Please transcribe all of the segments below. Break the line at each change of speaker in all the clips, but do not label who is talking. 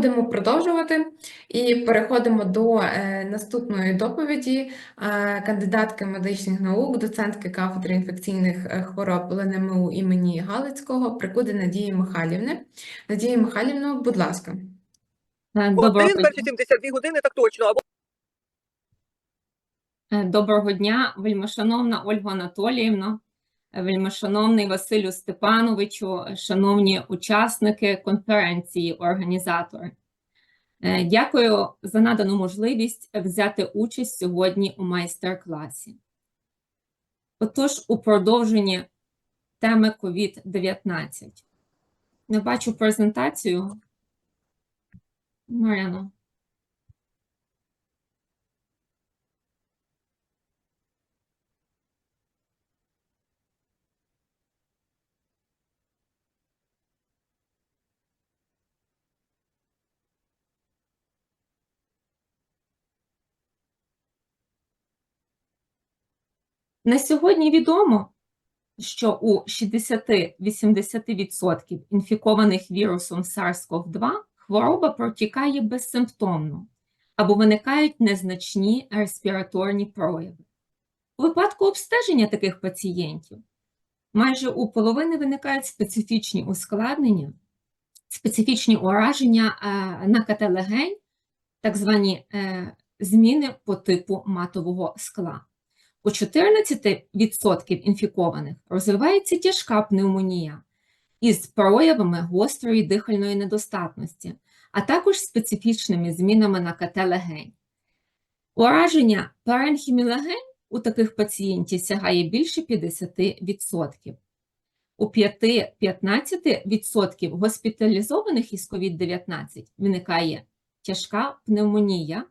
будемо продовжувати і переходимо до е, наступної доповіді е, кандидатки медичних наук, доцентки кафедри інфекційних е, хвороб ЛНМУ імені Галицького, Прикуди Надії Михайлівни. Надія Михайлівна, будь ласка.
Доброго
Один
дня.
перші 72 години, так точно. Або
Доброго дня, вельмишановна Ольга Анатоліївна, вельмишановний Василю Степановичу, шановні учасники конференції, організатори. Е, Дякую за надану можливість взяти участь сьогодні у майстер-класі. Отож, у продовженні теми COVID-19. Не бачу презентацію. Мар'яно. На сьогодні відомо, що у 60-80% інфікованих вірусом SARS-CoV-2 хвороба протікає безсимптомно або виникають незначні респіраторні прояви. У випадку обстеження таких пацієнтів майже у половини виникають специфічні ускладнення, специфічні ураження е, на КТ легень, так звані е, зміни по типу матового скла. У 14% інфікованих розвивається тяжка пневмонія із проявами гострої дихальної недостатності, а також специфічними змінами на КТ легень. Ураження паренхімі легень у таких пацієнтів сягає більше 50%. У 5-15% госпіталізованих із COVID-19 виникає тяжка пневмонія,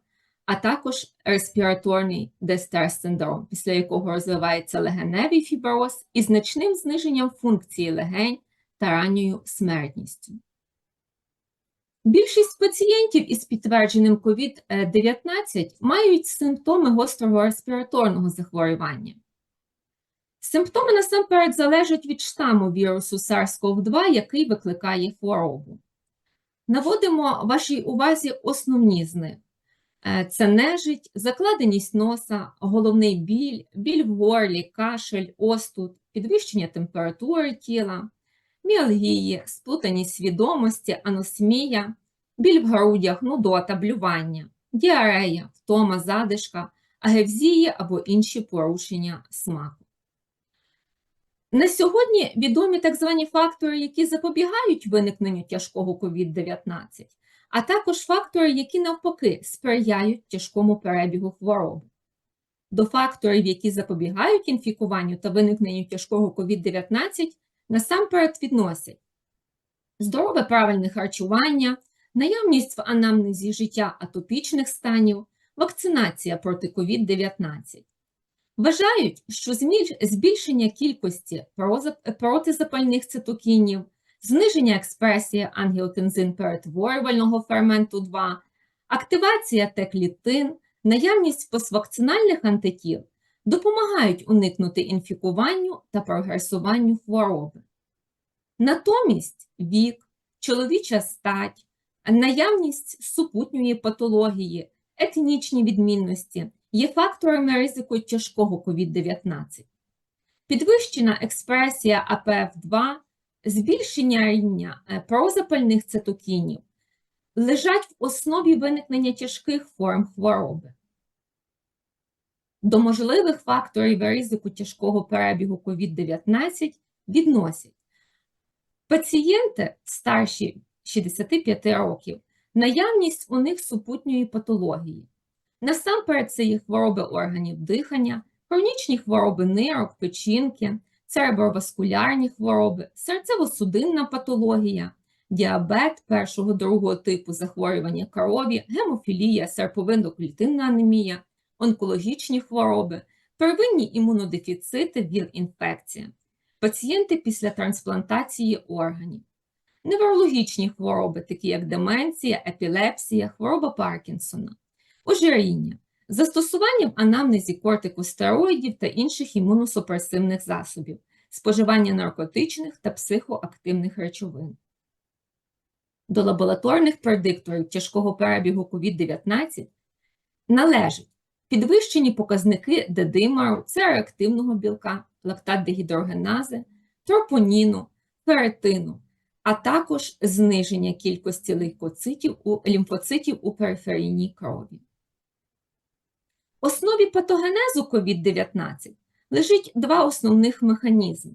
а також респіраторний дистрес-синдром, після якого розвивається легеневий фіброз із значним зниженням функції легень та ранньою смертністю. Більшість пацієнтів із підтвердженим COVID-19 мають симптоми гострого респіраторного захворювання. Симптоми насамперед залежать від штаму вірусу SARS-CoV-2, який викликає хворобу. Наводимо вашій увазі основні з них. Е, Це нежить, закладеність носа, головний біль, біль в горлі, кашель, остуд, підвищення температури тіла, міалгії, сплутаність свідомості, аносмія, біль в грудях, нудота, блювання, діарея, втома, задишка, агевзії або інші порушення смаку. На сьогодні відомі так звані фактори, які запобігають виникненню тяжкого COVID-19 а також фактори, які навпаки сприяють тяжкому перебігу хвороби. До факторів, які запобігають інфікуванню та виникненню тяжкого COVID-19, насамперед відносять здорове правильне харчування, наявність в анамнезі життя атопічних станів, вакцинація проти COVID-19. Вважають, що збільшення кількості протизапальних цитокінів, зниження експресії ангіотензин перетворювального ферменту 2, активація Т-клітин, наявність поствакцинальних антитіл допомагають уникнути інфікуванню та прогресуванню хвороби. Натомість вік, чоловіча стать, наявність супутньої патології, етнічні відмінності є факторами ризику тяжкого COVID-19. Підвищена експресія АПФ2 збільшення рівня е, прозапальних цитокінів лежать в основі виникнення тяжких форм хвороби. До можливих факторів ризику тяжкого перебігу COVID-19 відносять пацієнти старші 65 років, наявність у них супутньої патології. Насамперед, це є хвороби органів дихання, хронічні хвороби нирок, печінки, цереброваскулярні хвороби, серцево-судинна патологія, діабет першого другого типу захворювання крові, гемофілія, серповидно-клітинна анемія, онкологічні хвороби, первинні імунодефіцити, ВІЛ-інфекція, пацієнти після трансплантації органів, неврологічні хвороби, такі як деменція, епілепсія, хвороба Паркінсона, ожиріння, застосування в анамнезі кортикостероїдів та інших імуносупресивних засобів, споживання наркотичних та психоактивних речовин. До лабораторних предикторів тяжкого перебігу COVID-19 належать підвищені показники дедимеру, це реактивного білка, лактат дегідрогенази, тропоніну, феретину, а також зниження кількості лейкоцитів у лімфоцитів у периферійній крові. Основі патогенезу COVID-19 лежить два основних механізми.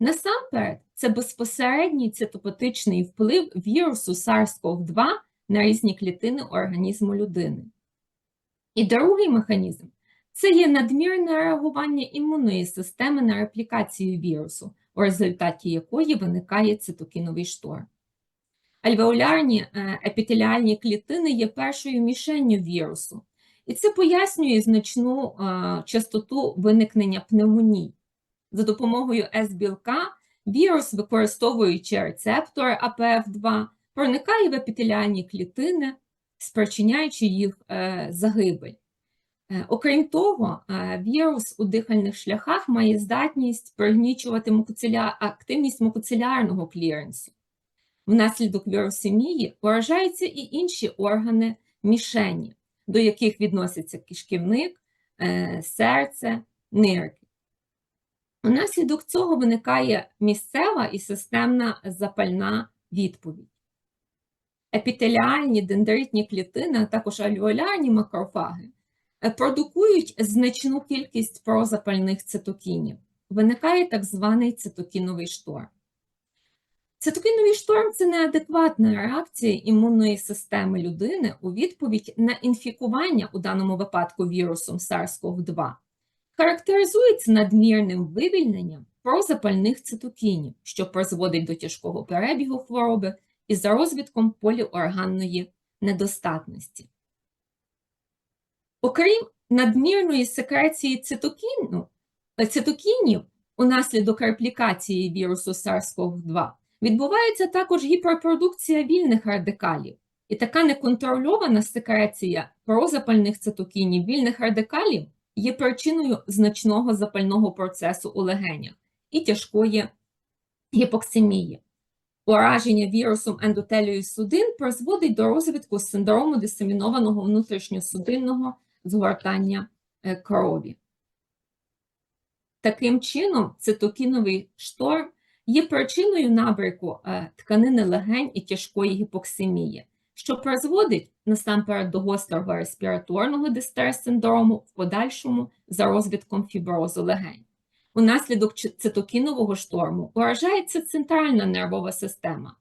Насамперед, це безпосередній цитопатичний вплив вірусу SARS-CoV-2 на різні клітини організму людини. І другий механізм це є надмірне реагування імунної системи на реплікацію вірусу, у результаті якої виникає цитокіновий шторм. Альвеолярні е, епітеліальні клітини є першою мішенню вірусу, і це пояснює значну частоту виникнення пневмоній. За допомогою С-білка вірус, використовуючи рецептори АПФ2, проникає в епітеліальні клітини, спричиняючи їх е, загибель. Е, Окрім того, е, вірус у дихальних шляхах має здатність пригнічувати мукоціля... активність мукоцилярного кліренсу. Внаслідок вірусемії поражаються і інші органи мішені, до яких відносяться кишківник, е, серце, нирки. Внаслідок цього виникає місцева і системна запальна відповідь. Епітеліальні дендритні клітини, а також альвеолярні макрофаги е, продукують значну кількість прозапальних цитокінів. Виникає так званий цитокіновий шторм. Цитокіновий шторм це неадекватна реакція імунної системи людини у відповідь на інфікування у даному випадку вірусом SARS-CoV-2 характеризується надмірним вивільненням прозапальних цитокінів, що призводить до тяжкого перебігу хвороби і за розвитком поліорганної недостатності. Окрім надмірної секреції цитокіну, цитокінів унаслідок реплікації вірусу SARS-CoV-2 відбувається також гіперпродукція вільних радикалів. І така неконтрольована секреція прозапальних цитокінів вільних радикалів є причиною значного запального процесу у легенях і тяжкої гіпоксимії. Ураження вірусом ендотелію судин призводить до розвитку синдрому дисемінованого внутрішньосудинного згортання е, крові. Таким чином, цитокіновий шторм є причиною набрику е, тканини легень і тяжкої гіпоксимії, що призводить насамперед до гострого респіраторного дистрес-синдрому, в подальшому за розвитком фіброзу легень. Унаслідок цитокінового шторму уражається центральна нервова система,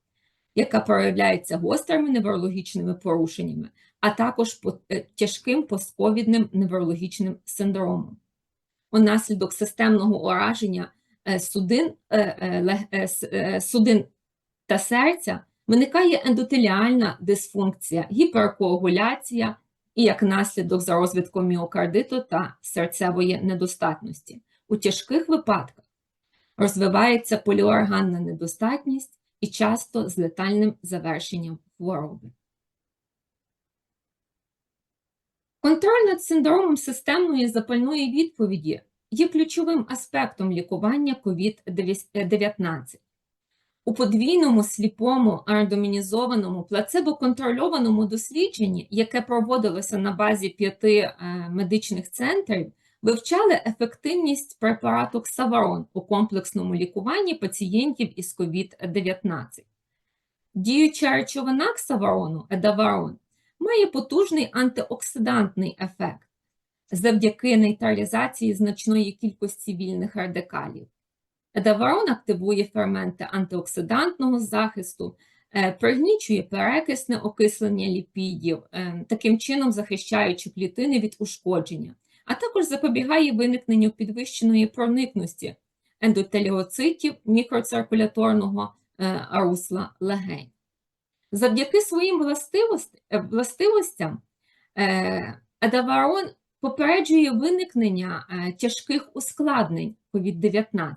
яка проявляється гострими неврологічними порушеннями, а також е, тяжким постковідним неврологічним синдромом. Унаслідок системного ураження судин, е, лег- е, е, судин та серця виникає ендотеліальна дисфункція, гіперкоагуляція і як наслідок за розвитком міокардиту та серцевої недостатності. У тяжких випадках розвивається поліорганна недостатність і часто з летальним завершенням хвороби. Контроль над синдромом системної запальної відповіді є ключовим аспектом лікування COVID-19. У подвійному сліпому рандомінізованому плацебо-контрольованому дослідженні, яке проводилося на базі п'яти е, медичних центрів, вивчали ефективність препарату Ксаварон у комплексному лікуванні пацієнтів із COVID-19. Діюча речовина Ксаварону, едаварон, має потужний антиоксидантний ефект завдяки нейтралізації значної кількості вільних радикалів. Едаварон активує ферменти антиоксидантного захисту, е, пригнічує перекисне окислення ліпідів, е, таким чином захищаючи клітини від ушкодження, а також запобігає виникненню підвищеної проникності ендотеліоцитів мікроциркуляторного е, русла легень. Завдяки своїм властивост- властивостям е, едаварон попереджує виникнення е, тяжких ускладнень COVID-19.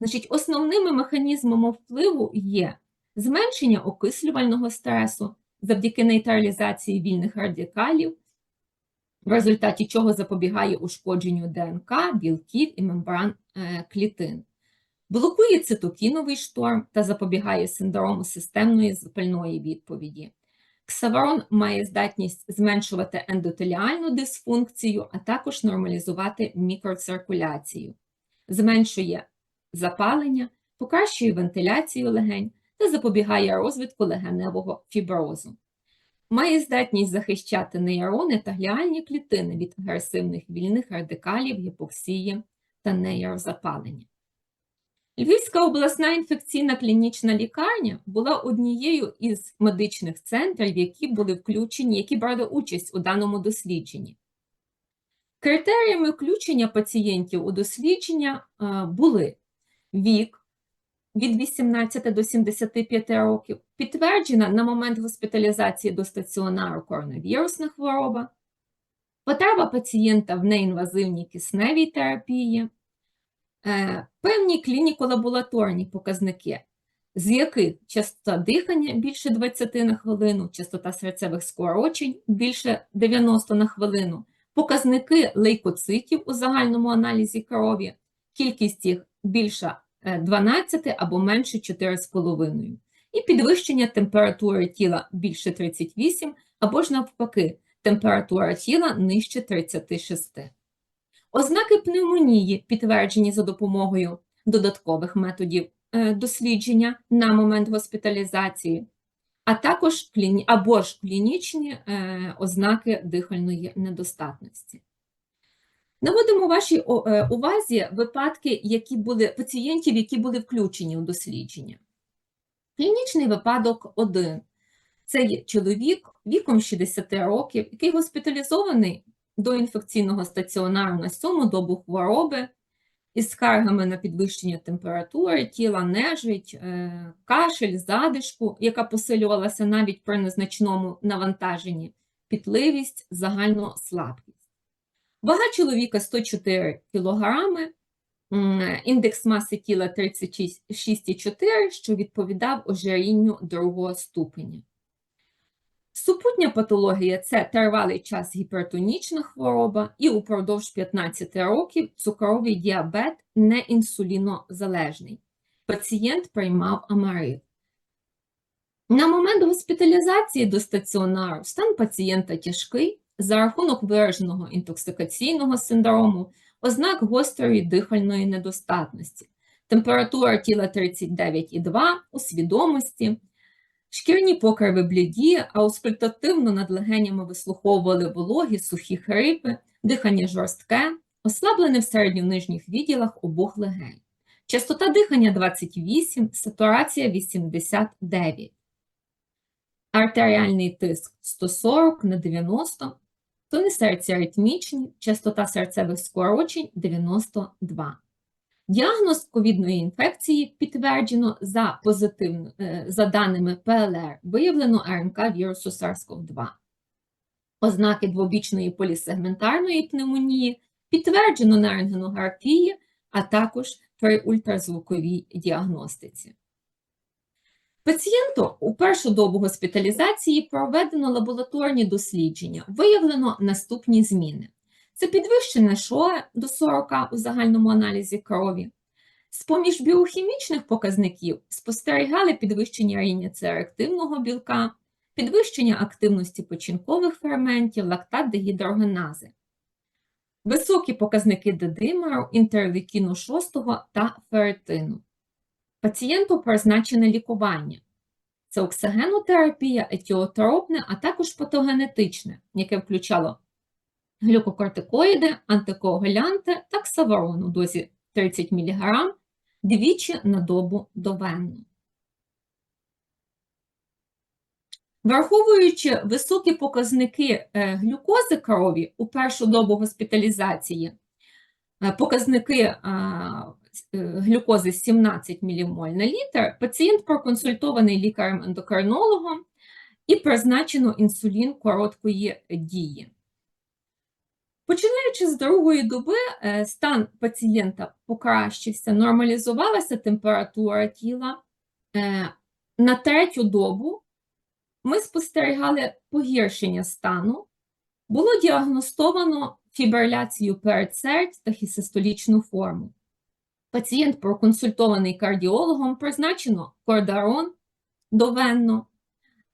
Значить, основними механізмами впливу є зменшення окислювального стресу завдяки нейтралізації вільних радикалів, в результаті чого запобігає ушкодженню ДНК, білків і мембран е, клітин. блокує цитокіновий шторм та запобігає синдрому системної запальної відповіді. Ксаварон має здатність зменшувати ендотеліальну дисфункцію, а також нормалізувати мікроциркуляцію, зменшує запалення, покращує вентиляцію легень та запобігає розвитку легеневого фіброзу. Має здатність захищати нейрони та гліальні клітини від агресивних вільних радикалів, гіпоксії та нейрозапалення. Львівська обласна інфекційна клінічна лікарня була однією із медичних центрів, які були включені, які брали участь у даному дослідженні. Критеріями включення пацієнтів у дослідження е, були вік від 18 до 75 років, підтверджена на момент госпіталізації до стаціонару коронавірусна хвороба, потреба пацієнта в неінвазивній кисневій терапії, певні клініко-лабораторні показники, з яких частота дихання більше 20 на хвилину, частота серцевих скорочень більше 90 на хвилину, показники лейкоцитів у загальному аналізі крові, кількість їх більша е, 12 або менше 4,5, і підвищення температури тіла більше 38 або ж навпаки, температура тіла нижче 36. Ознаки пневмонії підтверджені за допомогою додаткових методів е, дослідження на момент госпіталізації, а також кліні... або ж клінічні е, ознаки дихальної недостатності. Наводимо вашій е, увазі випадки, які були пацієнтів, які були включені у дослідження. Клінічний випадок 1. Це чоловік віком 60 років, який госпіталізований до інфекційного стаціонару на сьому добу хвороби із скаргами на підвищення температури тіла, нежить, е, кашель, задишку, яка посилювалася навіть при незначному навантаженні, пітливість, загальну слабкість. Вага чоловіка 104 кг, індекс маси тіла 36,4, що відповідав ожирінню другого ступеня. Супутня патологія це тривалий час гіпертонічна хвороба і упродовж 15 років цукровий діабет не інсулінозалежний. Пацієнт приймав амарив. На момент госпіталізації до стаціонару стан пацієнта тяжкий за рахунок вираженого інтоксикаційного синдрому, ознак гострої дихальної недостатності, температура тіла 39,2 у свідомості, шкірні покриви бліді, аускультативно над легенями вислуховували вологі, сухі хрипи, дихання жорстке, ослаблене в середньо-нижніх відділах обох легень. Частота дихання 28, сатурація 89. Артеріальний тиск 140 на 90, тони серця ритмічні, частота серцевих скорочень 92. Діагноз ковідної інфекції підтверджено за, позитивно, е, за даними ПЛР, виявлено РНК вірусу SARS-CoV-2. Ознаки двобічної полісегментарної пневмонії підтверджено на рентгенографії, а також при ультразвуковій діагностиці. Пацієнту у першу добу госпіталізації проведено лабораторні дослідження, виявлено наступні зміни. Це підвищене ШОЕ до 40 у загальному аналізі крові. З-поміж біохімічних показників спостерігали підвищення рівня С-реактивного білка, підвищення активності печінкових ферментів, лактат дегідрогенази. Високі показники дедимеру, інтерлейкіну 6 та ферритину. Пацієнту призначене лікування. Це оксигенотерапія, етіотропне, а також патогенетичне, яке включало глюкокортикоїди, антикоагулянти та ксаварон у дозі 30 мг двічі на добу довенно. Враховуючи високі показники е, глюкози крові у першу добу госпіталізації, е, показники е, глюкози 17 ммоль на літр, пацієнт проконсультований лікарем-ендокринологом і призначено інсулін короткої дії. Починаючи з другої доби, е, стан пацієнта покращився, нормалізувалася температура тіла. Е, На третю добу ми спостерігали погіршення стану, було діагностовано фібриляцію передсердь та хісистолічну форму. Пацієнт проконсультований кардіологом, призначено кордарон довенно.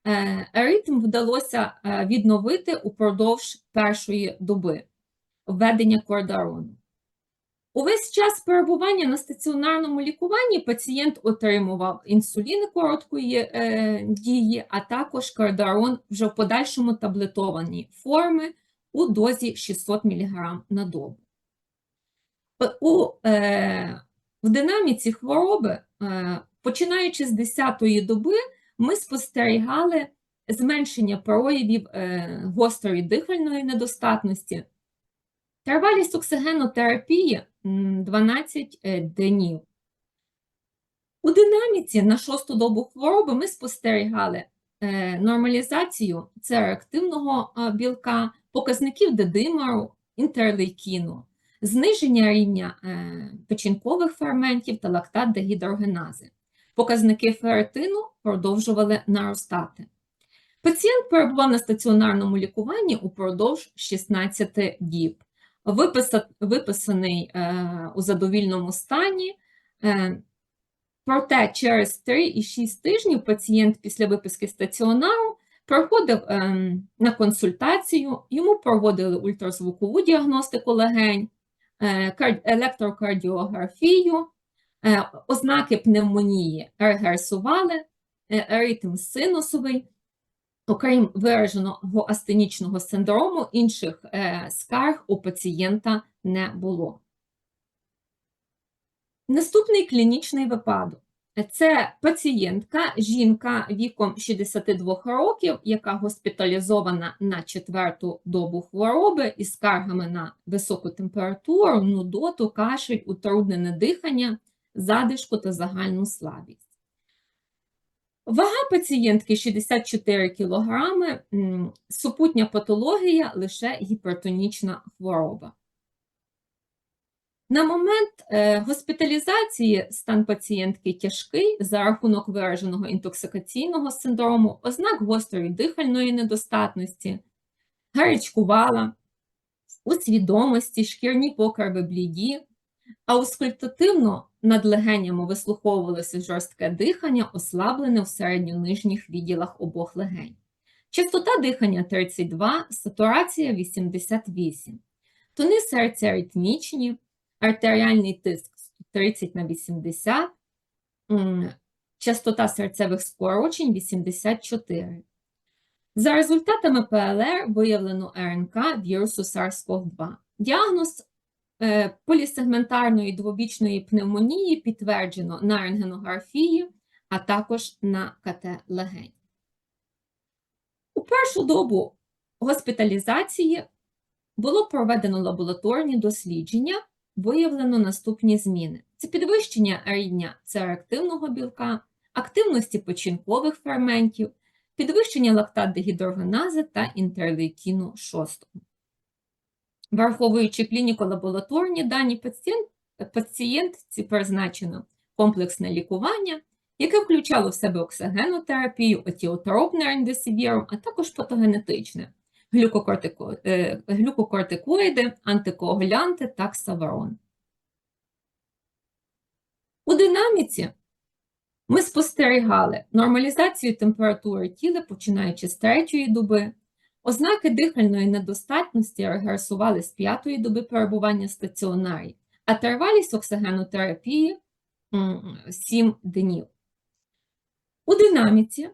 Е, Ритм вдалося відновити упродовж першої доби введення кордарону. Увесь час перебування на стаціонарному лікуванні пацієнт отримував інсуліни короткої е, дії, а також кардарон вже в подальшому таблетованій форми у дозі 600 мг на добу. У, е, в динаміці хвороби, е, починаючи з 10-ї доби, ми спостерігали зменшення проявів е, гострої дихальної недостатності. Тривалість оксигенотерапії 12 е, днів. У динаміці на шосту добу хвороби ми спостерігали е, нормалізацію цереактивного білка, показників дедимеру, інтерлейкіну, зниження рівня е, печінкових ферментів та лактат дегідрогенази. Показники ферритину продовжували наростати. Пацієнт перебував на стаціонарному лікуванні упродовж 16 діб. Виписа- виписаний е, у задовільному стані. Е, проте через 3 і 6 тижнів пацієнт після виписки стаціонару проходив е, на консультацію, йому проводили ультразвукову діагностику легень, електрокардіографію, ознаки пневмонії регресували, ритм синусовий, окрім вираженого астенічного синдрому, інших е, скарг у пацієнта не було. Наступний клінічний випадок. Це пацієнтка, жінка віком 62 років, яка госпіталізована на четверту добу хвороби із скаргами на високу температуру, нудоту, кашель, утруднене дихання, задишку та загальну слабість. Вага пацієнтки 64 кг, супутня патологія лише гіпертонічна хвороба. На момент е, госпіталізації стан пацієнтки тяжкий за рахунок вираженого інтоксикаційного синдрому, ознак гострої дихальної недостатності, гарячкувала, у свідомості, шкірні покриви бліді, аускультативно над легенями вислуховувалося жорстке дихання, ослаблене в середньо-нижніх відділах обох легень. Частота дихання 32, сатурація 88. Тони серця ритмічні, артеріальний тиск 30 на 80, частота серцевих скорочень 84. За результатами ПЛР виявлено РНК вірусу SARS-CoV-2. Діагноз полісегментарної двобічної пневмонії підтверджено на рентгенографії, а також на КТ легень. У першу добу госпіталізації було проведено лабораторні дослідження, виявлено наступні зміни: це підвищення рівня цереактивного білка, активності печінкових ферментів, підвищення лактат-дегідрогенази та інтерлейкіну 6. Враховуючи клініко-лабораторні дані, пацієнт, пацієнтці призначено комплексне лікування, яке включало в себе оксигенотерапію, етіотропне ремдесивіром, а також патогенетичне е, глюкокортикоїди, антикоагулянти та ксаварон. У динаміці ми спостерігали нормалізацію температури тіла, починаючи з третьої доби, ознаки дихальної недостатності регресували з п'ятої доби перебування в стаціонарі, а тривалість оксигенотерапії 7 днів. У динаміці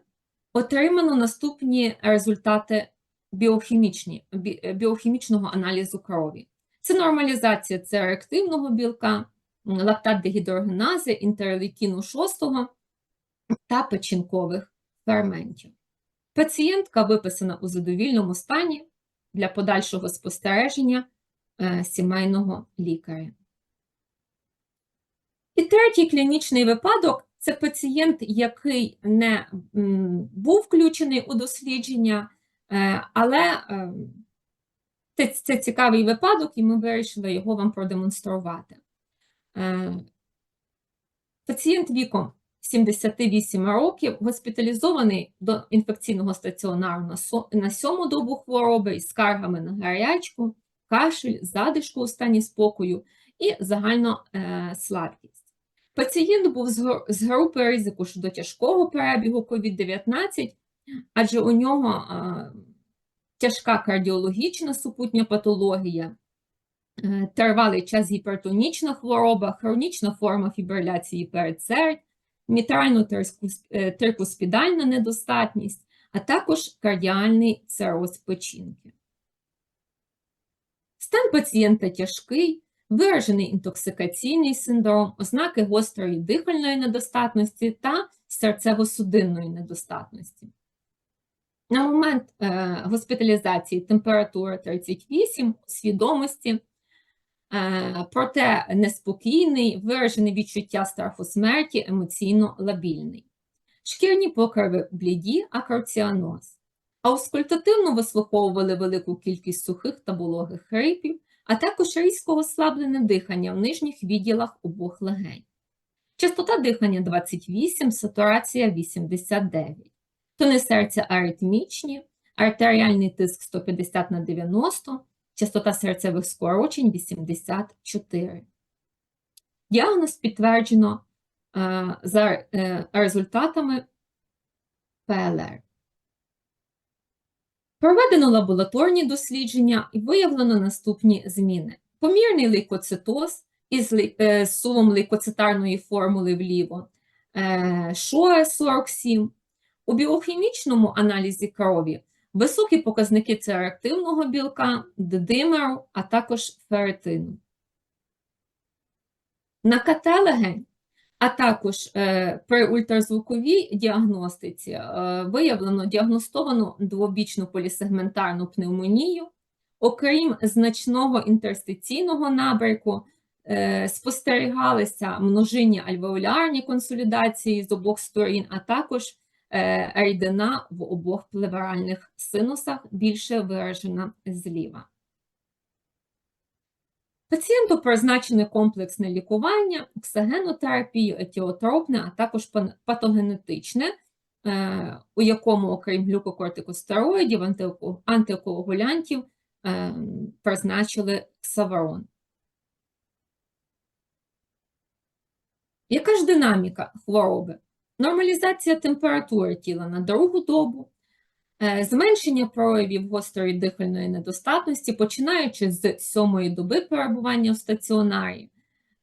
отримано наступні результати біохімічні, бі- біохімічного аналізу крові. Це нормалізація цереактивного білка, лактат дегідрогенази, інтерлейкіну 6 та печінкових ферментів. Пацієнтка виписана у задовільному стані для подальшого спостереження е, сімейного лікаря. І третій клінічний випадок це пацієнт, який не був включений у дослідження, е, але е, це, цікавий випадок, і ми вирішили його вам продемонструвати. Пацієнт віком 78 років, госпіталізований до інфекційного стаціонару на со- на сьому добу хвороби із скаргами на гарячку, кашель, задишку у стані спокою і загальна е, слабкість. Пацієнт був з групи ризику щодо тяжкого перебігу COVID-19, адже у нього е, тяжка кардіологічна супутня патологія, е, тривалий час гіпертонічна хвороба, хронічна форма фібриляції передсердь, мітрально-трикуспідальна недостатність, а також кардіальний цироз печінки. Стан пацієнта тяжкий, виражений інтоксикаційний синдром, ознаки гострої дихальної недостатності та серцево-судинної недостатності. На момент е, госпіталізації температура 38, свідомості, е, проте неспокійний, виражене відчуття страху смерті, емоційно лабільний. Шкірні покриви бліді, акарціаноз. Аускультативно вислуховували велику кількість сухих та вологих хрипів, а також різко ослаблене дихання в нижніх відділах обох легень. Частота дихання 28, сатурація 89. Тони серця аритмічні, артеріальний тиск 150 на 90, частота серцевих скорочень 84. Діагноз підтверджено е, за е, результатами ПЛР. Проведено лабораторні дослідження і виявлено наступні зміни. Помірний лейкоцитоз із е, сумом лейкоцитарної формули вліво, е, ШОЕ 47. У біохімічному аналізі крові високі показники цереактивного білка, дидимеру, а також ферритину. На КТ легень а також е, при ультразвуковій діагностиці е, виявлено діагностовану двобічну полісегментарну пневмонію. Окрім значного інтерстиційного набряку, е, спостерігалися множинні альвеолярні консолідації з обох сторін, а також рідина в обох плевральних синусах, більше виражена зліва. Пацієнту призначене комплексне лікування, оксигенотерапію, етіотропне, а також патогенетичне, е, у якому, окрім глюкокортикостероїдів, антикоагулянтів, е, призначили ксаварон. Яка ж динаміка хвороби? Нормалізація температури тіла на другу добу, Е, Зменшення проявів гострої дихальної недостатності, починаючи з сьомої доби перебування в стаціонарі,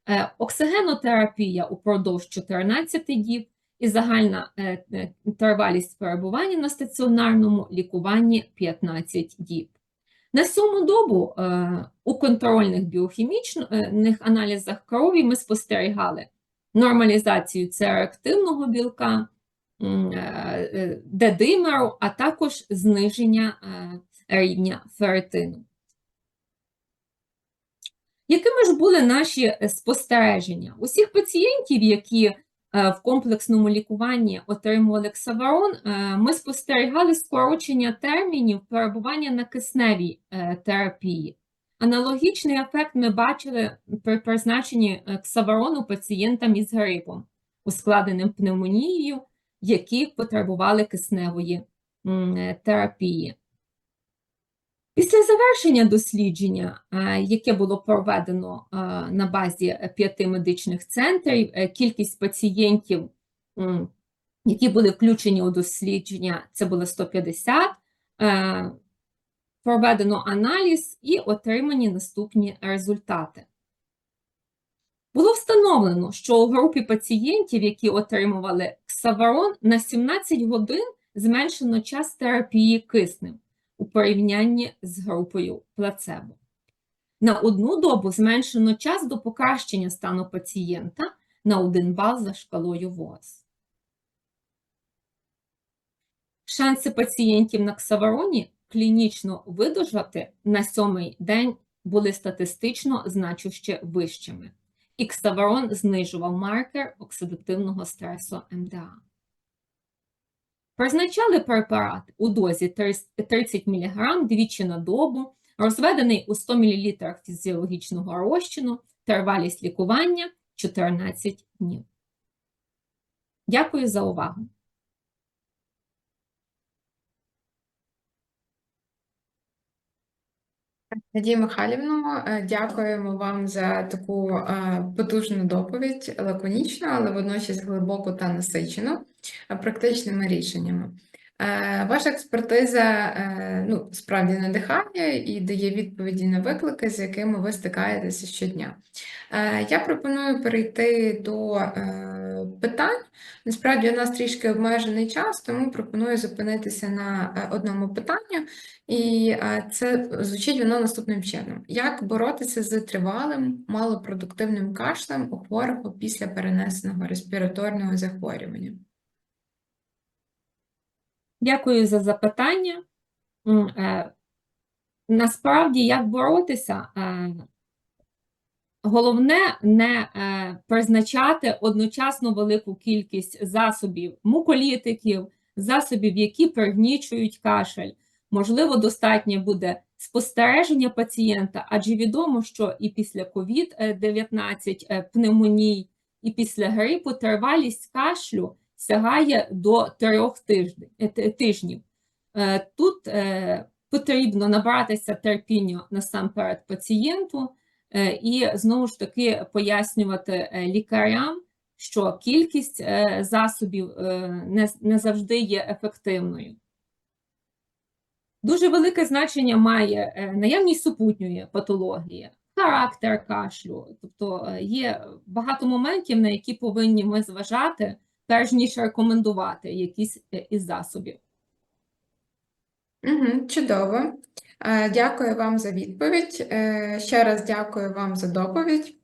Е, оксигенотерапія упродовж 14 діб і загальна е, тривалість перебування на стаціонарному лікуванні 15 діб. На сьому добу у контрольних біохімічних аналізах крові ми спостерігали нормалізацію цереактивного білка, е, е, дедимеру, а також зниження е, рівня ферритину. Якими ж були наші спостереження? Усіх пацієнтів, які в комплексному лікуванні отримували ксаварон, ми спостерігали скорочення термінів перебування на кисневій терапії. Аналогічний ефект ми бачили при призначенні е, ксаварону пацієнтам із грипом, ускладненим пневмонією, які потребували кисневої е, терапії. Після завершення дослідження, е, яке було проведено на базі п'яти медичних центрів, кількість пацієнтів, які були включені у дослідження, це було 150. Проведено аналіз і отримані наступні результати. Було встановлено, що у групі пацієнтів, які отримували ксаварон, на 17 годин зменшено час терапії киснем у порівнянні з групою плацебо. На одну добу зменшено час до покращення стану пацієнта на 1 бал за шкалою ВОЗ. Шанси пацієнтів на ксавароні клінічно видужати на сьомий день були статистично значуще вищими. І ксаварон знижував маркер оксидативного стресу МДА. Призначали препарат у дозі 30 мг двічі на добу, розведений у 100 мл фізіологічного розчину, тривалість лікування 14 днів. Дякую за увагу.
Надія Михайлівно, е, дякуємо вам за таку е, потужну доповідь, лаконічну, але водночас глибоку та насичену е, практичними рішеннями. Е, Ваша експертиза е, ну, справді надихає і дає відповіді на виклики, з якими ви стикаєтеся щодня. Е, Я пропоную перейти до питань. Насправді, у нас трішки обмежений час, тому пропоную зупинитися на одному питанню. І це звучить воно наступним чином: як боротися з тривалим малопродуктивним кашлем у хворого після перенесеного респіраторного захворювання?
Дякую за запитання. Е, Насправді, як боротися? Е, Головне не е, призначати одночасно велику кількість засобів муколітиків, засобів, які пригнічують кашель. Можливо, достатньо буде спостереження пацієнта, адже відомо, що і після COVID-19 е, пневмоній, і після грипу тривалість кашлю сягає до трьох е, ти- тижнів. Е, Тут е, потрібно набратися терпіння насамперед пацієнту і знову ж таки пояснювати лікарям, що кількість засобів не, завжди є ефективною. Дуже велике значення має наявність супутньої патології, характер кашлю. Тобто є багато моментів, на які повинні ми зважати, перш ніж рекомендувати якісь е, із засобів.
Угу, чудово. Е, Дякую вам за відповідь. Е, Ще раз дякую вам за доповідь.